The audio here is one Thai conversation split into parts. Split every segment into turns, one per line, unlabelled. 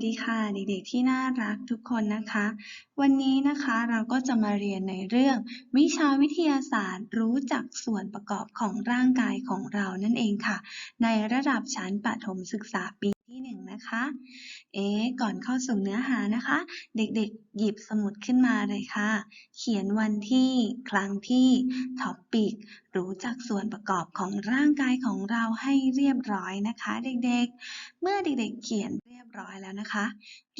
วัสดีค่ะเด็กๆที่น่ารักทุกคนนะคะ วันนี้นะคะเราก็จะมาเรียนในเรื่อง วิชาวิทยาศาสตร์ รู้จักส่วนประกอบของร่างกายของเรานั่นเองค่ะ ในระดับชั้นประถมศึกษาปี นะคะ เอ๊ก่อนเข้าสู่เนื้อหานะคะ เด็กๆ หยิบสมุดขึ้นมาเลยค่ะ เขียนวันที่ ครั้งที่ท็อปปิกรู้จักส่วนประกอบของร่างกายของเราให้เรียบร้อยนะคะ เด็กๆ เมื่อเด็กๆ เขียนเรียบร้อยแล้วนะคะ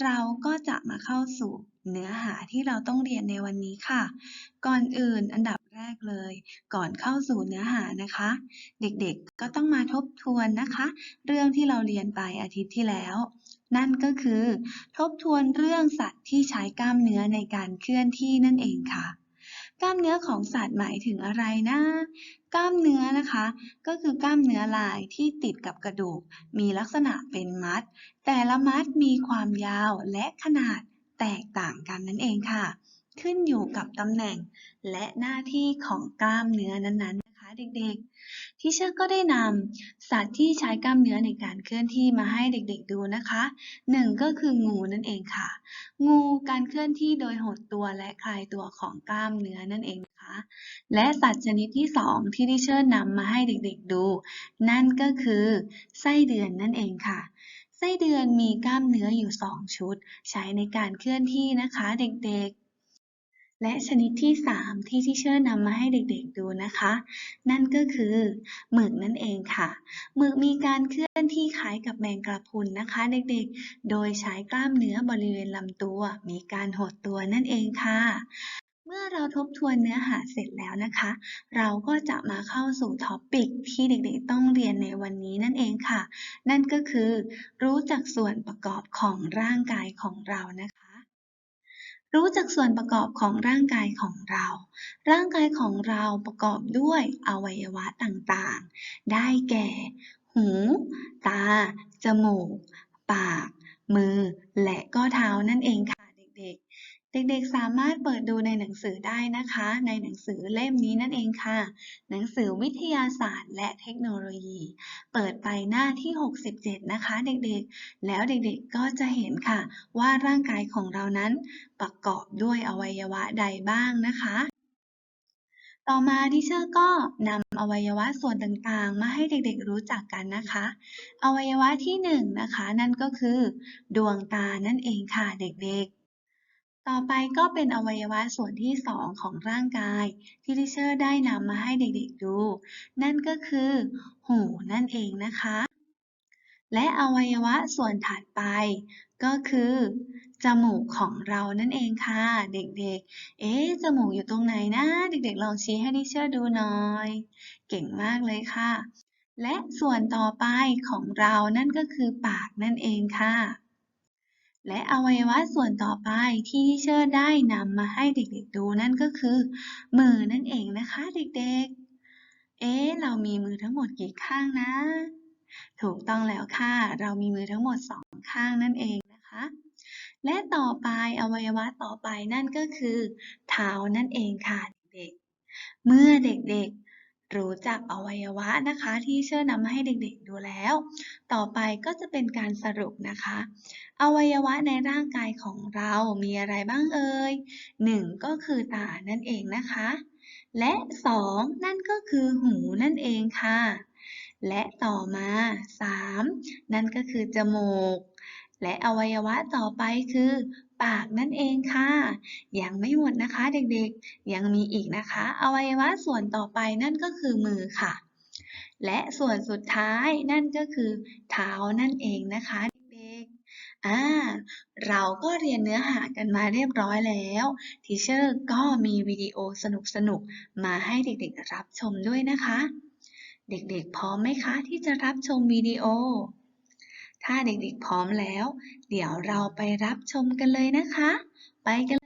เราก็จะมาเข้าสู่ เนื้อหาที่เราต้องเรียนในวันนี้ค่ะ ก่อนอื่นอันดับแรกเลย ก่อนเข้าสู่เนื้อหานะคะ เด็กๆก็ต้องมาทบทวนนะคะ เรื่องที่เราเรียนไปอาทิตย์ที่แล้ว นั่นก็คือ ทบทวนเรื่องสัตว์ที่ใช้กล้ามเนื้อในการเคลื่อนที่นั่นเองค่ะกล้ามเนื้อของสัตว์หมายถึงอะไรนะ กล้ามเนื้อนะคะ ก็คือกล้ามเนื้อลายที่ติดกับกระดูก มีลักษณะเป็นมัด แต่ละมัดมีความยาวและขนาด แตกต่างกันนั่นเองค่ะ ขึ้นอยู่กับตำแหน่งและหน้าที่ของกล้ามเนื้อนั้นๆนะคะเด็กๆ ที่เชอร์ก็ได้นำสัตว์ที่ใช้กล้ามเนื้อในการเคลื่อนที่มาให้เด็กๆดูนะคะหนึ่งก็คืองูนั่นเองค่ะ งูการเคลื่อนที่โดยหดตัวและคลายตัวของกล้ามเนื้อนั่นเองนะคะและสัตว์ชนิดที่สองที่ดิเชอร์นำมาให้เด็กๆดู นั่นก็คือไส้เดือนนั่นเองค่ะ ไส้เดือนมีกล้ามเนื้ออยู่ 2 ชุด ใช้ในการเคลื่อนที่นะคะเด็กๆ และชนิดที่ 3 ที่ที่เชอร์นำมาให้เด็กๆดูนะคะ นั่นก็คือหมึกนั่นเองค่ะหมึกมีการเคลื่อนที่คล้ายกับแมงกระพรุนนะคะ เด็กๆ โดยใช้กล้ามเนื้อบริเวณลำตัว มีการหดตัวนั่นเองค่ะ เมื่อเราทบทวนเนื้อหาเสร็จแล้วนะคะ เราก็จะมาเข้าสู่ท็อปิกที่เด็กๆต้องเรียนในวันนี้นั่นเองค่ะ นั่นก็คือ รู้จักส่วนประกอบของร่างกายของเรานะคะ รู้จักส่วนประกอบของร่างกายของเรา ร่างกายของเราประกอบด้วยอวัยวะต่างๆ ได้แก่ หู ตา จมูก ปาก มือ และก็เท้านั่นเองค่ะเด็กๆ เด็กๆสามารถเปิดดูในหนังสือได้นะคะ ในหนังสือเล่มนี้นั่นเองค่ะ หนังสือวิทยาศาสตร์ และเทคโนโลยี เปิดไปหน้าที่ 67 นะคะ เด็กๆ แล้วเด็กๆก็จะเห็นค่ะ ว่าร่างกายของเรานั้นประกอบด้วยอวัยวะใดบ้างนะคะต่อมาดิเชอร์ก็นำอวัยวะส่วนต่างๆ มาให้เด็กๆรู้จักกันนะคะ อวัยวะที่หนึ่งนะคะ นั่นก็คือ ดวงตานั่นเองค่ะเด็กๆ ต่อไปก็เป็นอวัยวะส่วนที่ 2 ของร่างกาย ที่ดิเชอร์ได้นำมาให้เด็กๆดู นั่นก็คือ หูนั่นเองนะคะ และอวัยวะส่วนถัดไป ก็คือ จมูกของเรานั่นเองค่ะ เด็กๆ เอ๊จมูกอยู่ตรงไหนนะ เด็กๆ ลองชี้ให้ดิเชอร์ดูหน่อย เก่งมากเลยค่ะ และส่วนต่อไปของเรานั่นก็คือปากนั่นเองค่ะ และอวัยวะส่วนต่อไปที่ดิเชอร์ได้นำมาให้เด็กๆดูนั่นก็คือ มือนั่นเองนะคะเด็กๆ เอ๊ะเรามีมือทั้งหมดกี่ข้างนะ ถูกต้องแล้วค่ะ เรามีมือทั้งหมดสองข้างนั่นเองนะคะ และต่อไปอวัยวะต่อไปนั่นก็คือ เท้านั่นเองค่ะเด็กๆ เมื่อเด็กๆ รู้จักอวัยวะนะคะที่เชื่อนำมาให้เด็กๆดูแล้ว ต่อไปก็จะเป็นการสรุปนะคะ อวัยวะในร่างกายของเรามีอะไรบ้างเอ่ยหนึ่งก็คือตานั่นเองนะคะ และสองนั่นก็คือหูนั่นเองค่ะ และต่อมา 3. นั่นก็คือจมูก และอวัยวะต่อไปคือ ปากนั่นเองค่ะ ยังไม่หมดนะคะเด็กๆ ยังมีอีกนะคะ อวัยวะส่วนต่อไปนั่นก็คือมือค่ะ และส่วนสุดท้ายนั่นก็คือเท้านั่นเองนะคะเด็กๆอ่าเราก็เรียนเนื้อหากันมาเรียบร้อยแล้วทีเชอร์ก็มีวิดีโอสนุกๆมาให้เด็กๆรับชมด้วยนะคะ เด็กๆพร้อมไหมคะที่จะรับชมวิดีโอ ถ้าเด็กๆพร้อมแล้ว เดี๋ยวเราไปรับชมกันเลยนะคะ ไปกัน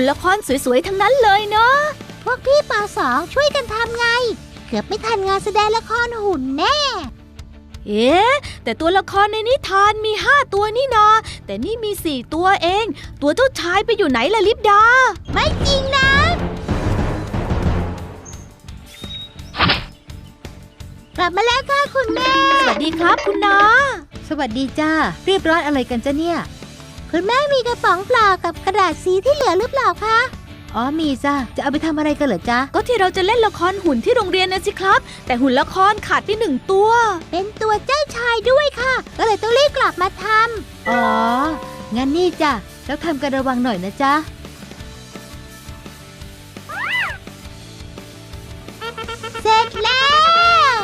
นละครสวยๆ ทั้งนั้นเลยเนาะ
พวกพี่ปสองช่วยกันทำไง เกือบไม่ทันงานแสดงละครหุ่นแน่
เอ๊ะ แต่ตัวละครในนิทานมีห้าตัวนี่นา แต่นี่มีสี่ตัวเอง ตัวเจ้าชายไปอยู่ไหนล่ะลิปดา
ไม่จริงนะ กลับมาแล้วค่ะคุณแม่
สวัสดีครับคุณนา
สวัสดีจ้า เรียบร้อยอะไรกันจ้ะเนี่ย คุณแม่มีกระป๋องเปล่ากับกระดาษสีที่เหลือหรือเปล่าคะ อ๋อมีจ้าจะเอาไปทำอะไรกันเหรอจ๊ะ
ก็ที่เราจะเล่นละครหุ่นที่โรงเรียนนะสิครับ แต่หุ่นละครขาดไปหนึ่งตัว
เป็นตัวเจ้าชายด้วยค่ะ ก็เลยต้องรีบกลับมาทำอ๋อ งั้นนี่จ้ะแล้วทำกันระวังหน่อยนะจ๊ะเสร็จแล้ว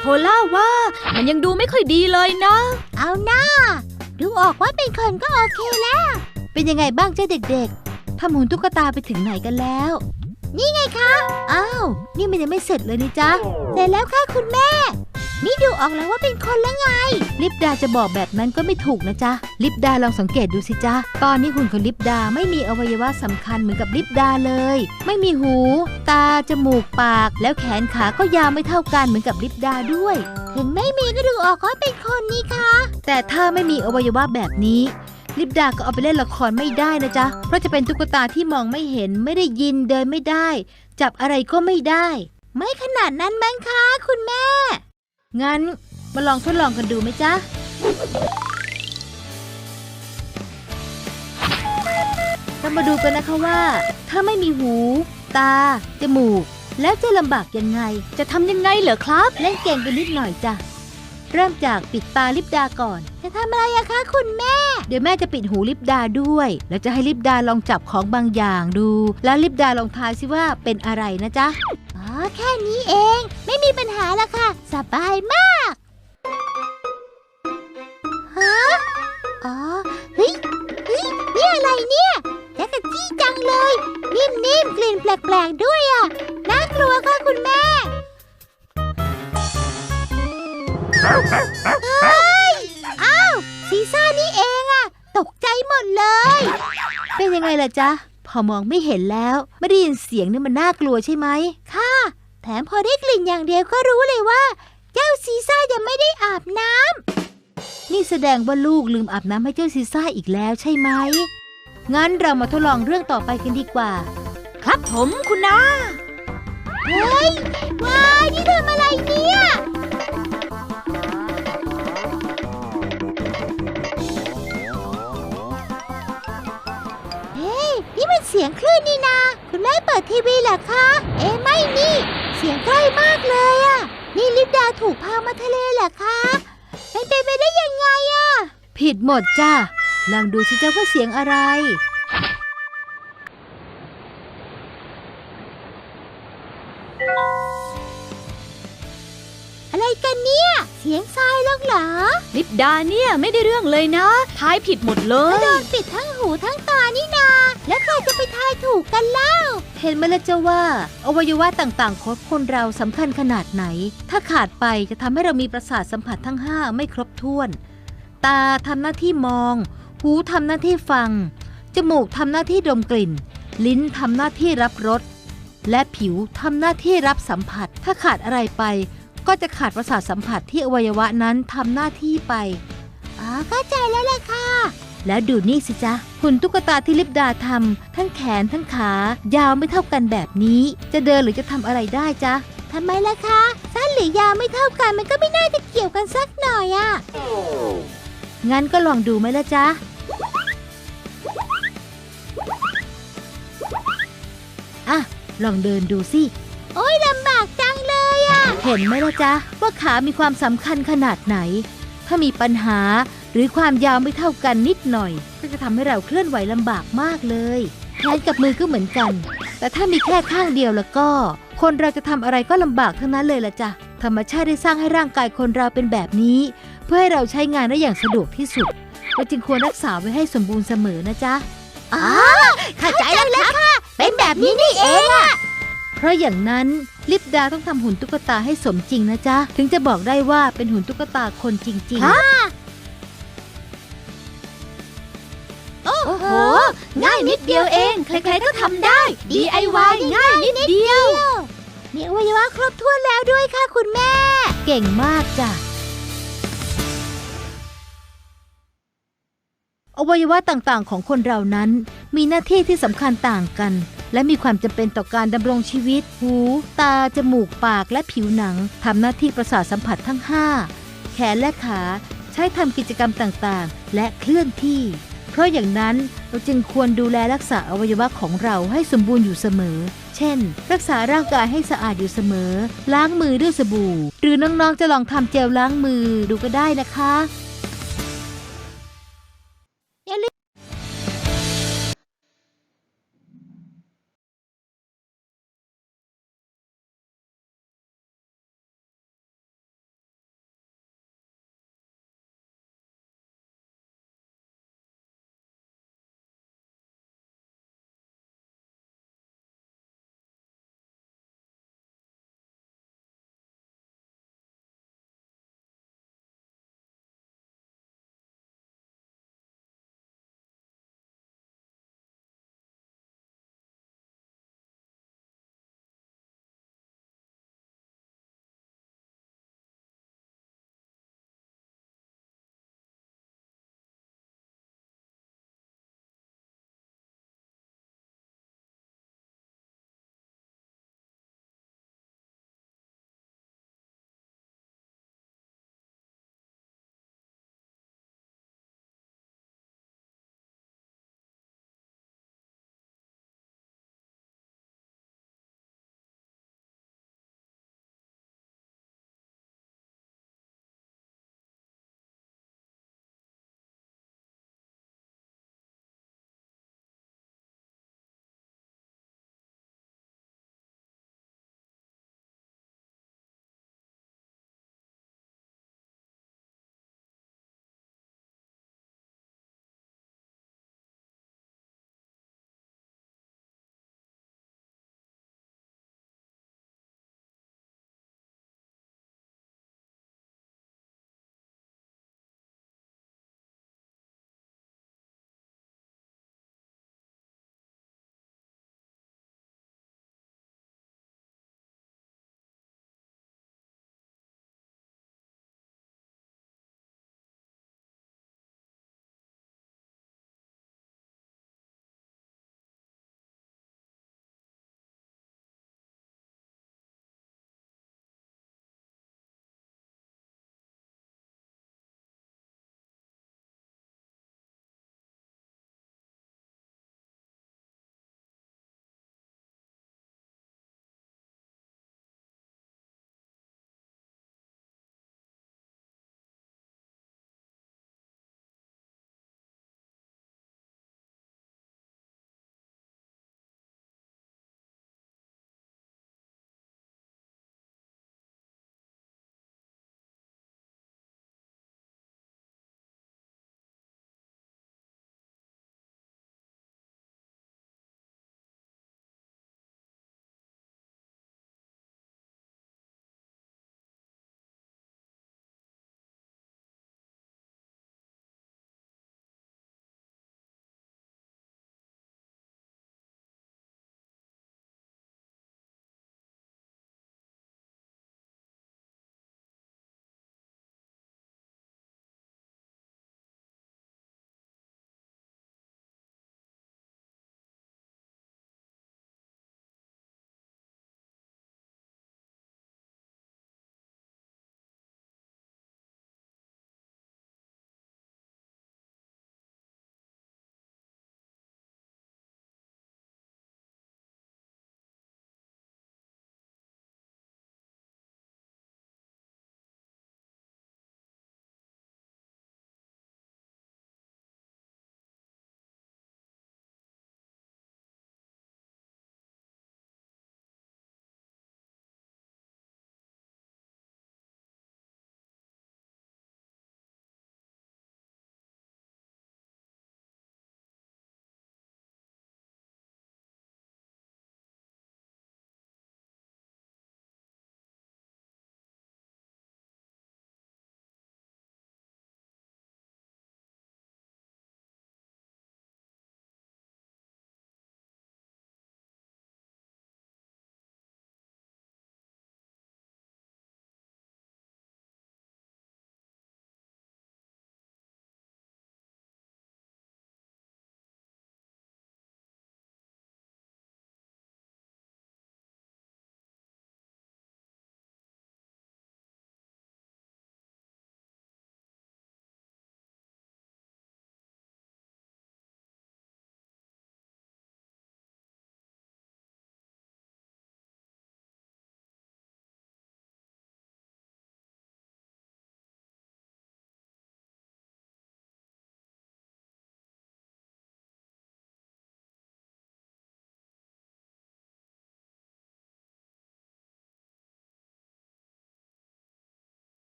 โพล่าว่ามันยังดูไม่ค่อยดีเลยนะ
เอาหน้า ดูออกว่าเป็นคนก็โอเคแล้ว เป็นยังไงบ้างเจ้าเด็กๆทำหุ่นตุ๊กตาไปถึงไหนกันแล้ว นี่ไงคะ อ้าว นี่มันยังไม่เสร็จเลยนี่จ๊ะเสร็จแล้วค่ะคุณแม่ นี่ดูออกแล้วว่าเป็นคนแล้วไง ลิปดาจะบอกแบบนั้นก็ไม่ถูกนะจ๊ะ ลิปดาลองสังเกตดูสิจ๊ะ ตอนนี้หุ่นของลิปดาไม่มีอวัยวะสำคัญเหมือนกับลิปดาเลย ไม่มีหู ตา จมูก ปาก แล้วแขนขาก็ยาวไม่เท่ากันเหมือนกับลิปดาด้วย ถึงไม่มีก็ดูออกว่าเป็นคนนี่คะ แต่ถ้าไม่มีอวัยวะแบบนี้ ลิปดาก็เอาไปเล่นละครไม่ได้นะจ๊ะ เพราะจะเป็นตุ๊กตาที่มองไม่เห็นไม่ได้ยินเดินไม่ได้ จับอะไรก็ไม่ได้ ไม่ขนาดนั้นมั้งคะคุณแม่ งั้นมาลองทดลองกันดูไหมจ๊ะเรามาดูกันนะคะว่า ถ้าไม่มีหู ตา จมูก แล้วจะลำบากยังไง
จะทำยังไงเหรอครับ
เล่นเกมกันนิดหน่อยจ้ะ เริ่มจากปิดตาลิปดาก่อน จะทำอะไรอะคะคุณแม่ เดี๋ยวแม่จะปิดหูลิปดาด้วย แล้วจะให้ลิปดาลองจับของบางอย่างดู แล้วลิปดาลองทายสิว่าเป็นอะไรนะจ๊ะ อ๋อ แค่นี้เอง ไม่มีปัญหาละค่ะ สบายมาก ล่ะจ๊ะ พอมองไม่เห็นแล้ว ไม่ได้ยินเสียงนี่มันน่ากลัวใช่ไหม ค่ะ แถมพอได้กลิ่นอย่างเดียวก็รู้เลยว่า เจ้าซีซ่ายังไม่ได้อาบน้ำ นี่แสดงว่าลูกลืมอาบน้ำให้เจ้าซีซ่าอีกแล้วใช่ไหม งั้นเรามาทดลองเรื่องต่อไปกันดีกว่า
ครับผมคุณนา
เฮ้ยว้ายนี่ทำอะไรเนี่ย เสียงคลื่นนี่นา คุณแม่เปิดทีวีเหรอคะ เอ๊ะไม่นี่ เสียงใกล้มากเลยอะนี่ลิปดาถูกพามาทะเลเหรอคะเป็นไปไม่ได้ยังไงอะผิดหมดจ้ะลองดูสิจ้าว่าเสียงอะไร อะไรกันเนี่ย เสียงทรายแล้วเหรอ
ลิปดาเนี่ยไม่ได้เรื่องเลยนะทายผิดหมดเลย
โดนปิดทั้งหูทั้งตานี่นา แล้วใครจะไปทายถูกกันเล่า เห็นไหมล่ะเจ้าว่า อวัยวะต่างๆของคนเราสำคัญขนาดไหน ถ้าขาดไปจะทำให้เรามีประสาทสัมผัสทั้ง 5 ไม่ครบถ้วน ตาทำหน้าที่มอง หูทำหน้าที่ฟัง จมูกทำหน้าที่ดมกลิ่น ลิ้นทำหน้าที่รับรส และผิวทำหน้าที่รับสัมผัส ถ้าขาดอะไรไป ก็จะขาดประสาทสัมผัสที่อวัยวะนั้นทำหน้าที่ไป อ๋อเข้าใจแล้วล่ะค่ะ แล้วดูนี่สิจ๊ะหุ่นตุ๊กตาที่ลิปดาทำทั้งแขนทั้งขายาวไม่เท่ากันแบบนี้ จะเดินหรือจะทำอะไรได้จ๊ะทำไมล่ะคะสั้นหรือยาวไม่เท่ากันมันก็ไม่น่าจะเกี่ยวกันสักหน่อยอะงั้นก็ลองดูไหมล่ะจ๊ะอะลองเดินดูสิ โอ้ยลำบากจังเลยอะเห็นไหมล่ะจ๊ะว่าขามีความสำคัญขนาดไหน ถ้ามีปัญหา หรือความยาวไม่เท่ากันนิดหน่อย ก็จะทำให้เราเคลื่อนไหวลำบากมากเลยแขนกับมือก็เหมือนกัน แต่ถ้ามีแค่ข้างเดียวแล้วก็ คนเราจะทำอะไรก็ลำบากทั้งนั้นเลยล่ะจ้ะธรรมชาติได้สร้างให้ร่างกายคนเราเป็นแบบนี้ เพื่อให้เราใช้งานได้อย่างสะดวกที่สุดเราจึงควรรักษาไว้ให้สมบูรณ์เสมอนะจ๊ะอ๋อเข้าใจแล้วค่ะ เป็นแบบนี้นี่เองอะเพราะอย่างนั้นลิปดาต้องทำหุ่นตุ๊กตาให้สมจริงนะจ๊ะ ถึงจะบอกได้ว่าเป็นหุ่นตุ๊กตาคนจริงๆ นิดเดียวเอง ใครๆก็ทำได้ DIY ง่ายนิดเดียว มีอวัยวะครบถ้วนแล้วด้วยค่ะคุณแม่ เก่งมากจ้ะ อวัยวะต่างๆ ของคนเรานั้น มีหน้าที่ที่สำคัญต่างกัน และมีความจำเป็นต่อการดำรงชีวิต หู ตา จมูก ปาก และผิวหนังทำหน้าที่ประสาทสัมผัสทั้ง 5 แขนและขา ใช้ทำกิจกรรมต่างๆ และเคลื่อนที่ เพราะอย่างนั้นเราจึงควรดูแลรักษาอวัยวะของเราให้สมบูรณ์อยู่เสมอ เช่น รักษาร่างกายให้สะอาดอยู่เสมอ ล้างมือด้วยสบู่ หรือน้องๆจะลองทำเจลล้างมือดูก็ได้นะคะ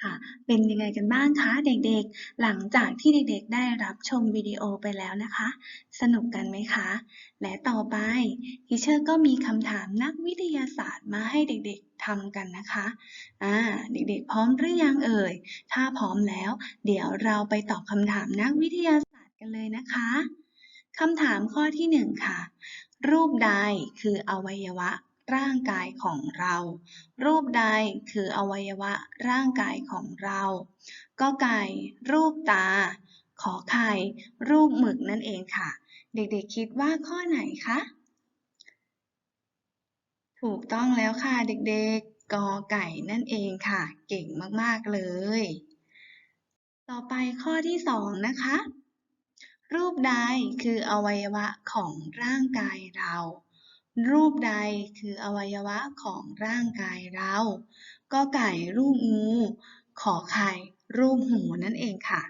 ค่ะ เป็นยังไงกันบ้างคะเด็กๆ หลังจากที่เด็กๆ ได้รับชมวิดีโอไปแล้วนะคะ สนุกกันไหมคะ และต่อไปทีเชอร์ก็มีคำถามนักวิทยาศาสตร์มาให้เด็กๆทำกันนะคะ อ่า เด็กๆ พร้อมหรือยังเอ่ย ถ้าพร้อมแล้ว เดี๋ยวเราไปตอบคำถามนักวิทยาศาสตร์กันเลยนะคะคำถามข้อที่หนึ่งค่ะ รูปใดคืออวัยวะ ร่างกายของเรา รูปใดคืออวัยวะร่างกายของเราก็ไก่รูปตา ขอไข่รูปหมึกนั่นเองค่ะ เด็กๆคิดว่าข้อไหนคะ ถูกต้องแล้วค่ะเด็กๆ กอไก่นั่นเองค่ะ เก่งมากๆเลย ต่อไปข้อที่สองนะคะรูปใดคืออวัยวะของร่างกายเรา รูปใดคืออวัยวะของร่างกายเรา ก็ไก่รูปงู ขอไข่รูปหูนั่นเองค่ะ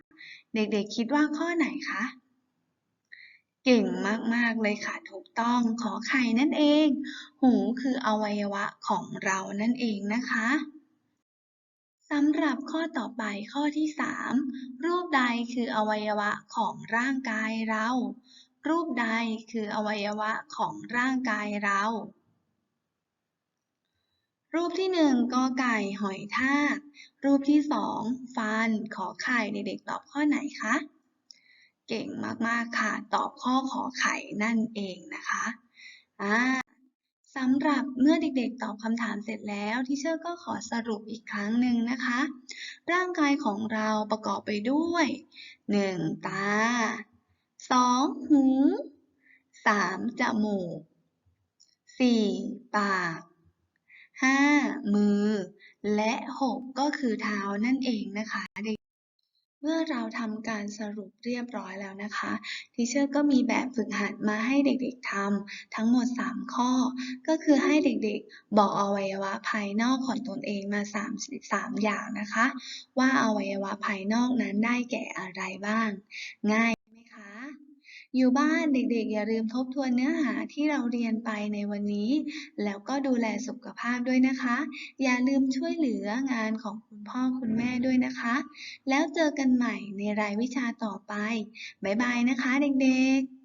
เด็กๆคิดว่าข้อไหนคะ เก่งมากๆเลยค่ะ ถูกต้อง ขอไข่นั่นเอง หูคืออวัยวะของเรานั่นเองนะคะสำหรับข้อต่อไปข้อที่ 3 รูปใดคืออวัยวะของร่างกายเรา รูปใดคืออวัยวะของร่างกายเรา รูปที่หนึ่งกอไก่หอยทากรูปที่สองฟันขอไข่เด็กๆตอบข้อไหนคะเก่งมากๆค่ะ ตอบข้อขอไข่นั่นเองนะคะอ่าสำหรับเมื่อเด็กๆตอบคำถามเสร็จแล้วที่เชอร์ก็ขอสรุปอีกครั้งหนึ่งนะคะ ร่างกายของเราประกอบไปด้วย 1. ตา 2. หู 3. จมูก 4. ปาก 5. มือ และ6ก็คือเท้านั่นเองนะคะเด็กเมื่อเราทำการสรุปเรียบร้อยแล้วนะคะทีเชอร์ก็มีแบบฝึกหัดมาให้เด็กๆทำทั้งหมด 3 ข้อ ก็คือให้เด็กๆ บอกอวัยวะภายนอกของตนเองมา 3 3 อย่างนะคะ ว่าอวัยวะภายนอกนั้นได้แก่อะไรบ้าง ง่าย อยู่บ้านเด็กๆ อย่าลืมทบทวนเนื้อหาที่เราเรียนไปในวันนี้ แล้วก็ดูแลสุขภาพด้วยนะคะ อย่าลืมช่วยเหลืองานของคุณพ่อคุณแม่ด้วยนะคะ แล้วเจอกันใหม่ในรายวิชาต่อไป บ๊ายบายนะคะเด็กๆ